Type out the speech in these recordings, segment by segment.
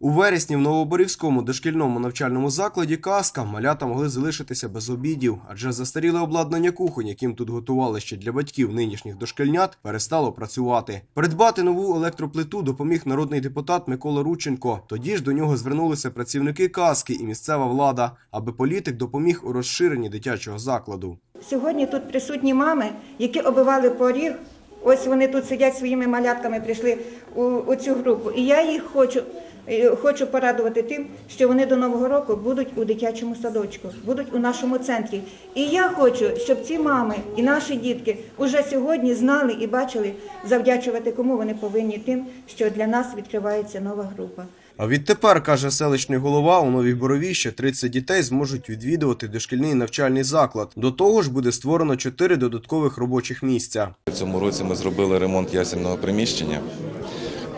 У вересні в Новоборівському дошкільному навчальному закладі Казка малята могли залишитися без обідів, адже застаріле обладнання кухонь, яким тут готували ще для батьків нинішніх дошкільнят, перестало працювати. Придбати нову електроплиту допоміг народний депутат Микола Рученко. Тоді ж до нього звернулися працівники Казки і місцева влада, аби політик допоміг у розширенні дитячого закладу. Сьогодні тут присутні мами, які обивали поріг. Ось вони тут сидять своїми малятками, прийшли у, у цю групу. І я їх хочу, е, хочу порадувати тим, що вони до Нового року будуть у дитячому садочку, будуть у нашому центрі. І я хочу, щоб ці мами і наші дітки уже сьогодні знали і бачили, завдячувати кому вони повинні тим, що для нас відкривається нова група. А відтепер, каже селищний голова, у Новій Борові ще 30 дітей зможуть відвідувати дошкільний навчальний заклад. До того ж буде створено 4 додаткових робочих місця. В цьому році ми зробили ремонт ясельного приміщення,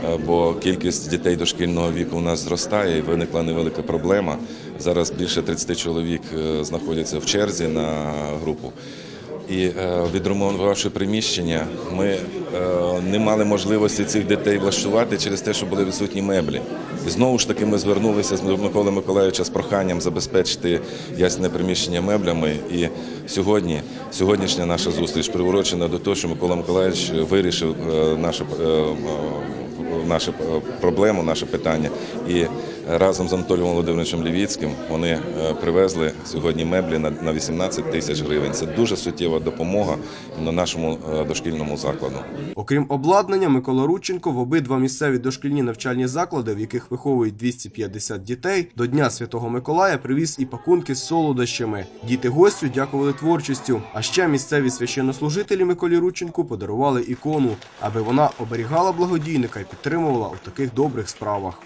е, бо кількість дітей дошкільного віку у нас зростає і виникла невелика проблема. Зараз більше 30 чоловік е, знаходяться в черзі на групу. І е, відремонтувавши приміщення, ми не мали можливості цих дітей влаштувати через те, що були відсутні меблі. І знову ж таки ми звернулися з Миколою Миколаївича з проханням забезпечити ясне приміщення меблями. І сьогодні, сьогоднішня наша зустріч приурочена до того, що Микола Миколаївич вирішив нашу наше, е, е, нашу е, проблему, наше питання. І разом з Анатолієм Володимировичем Лівіцьким вони е, привезли сьогодні меблі на на 18 тисяч гривень. Це дуже суттєва допомога на нашому е, дошкільному закладу. Окрім обладнання, Микола Рудченко в обидва місцеві дошкільні навчальні заклади, в яких виховують 250 дітей, до Дня Святого Миколая привіз і пакунки з солодощами. Діти гостю дякували творчістю. А ще місцеві священнослужителі Миколі Рудченку подарували ікону, аби вона оберігала благодійника і підтримувала у таких добрих справах.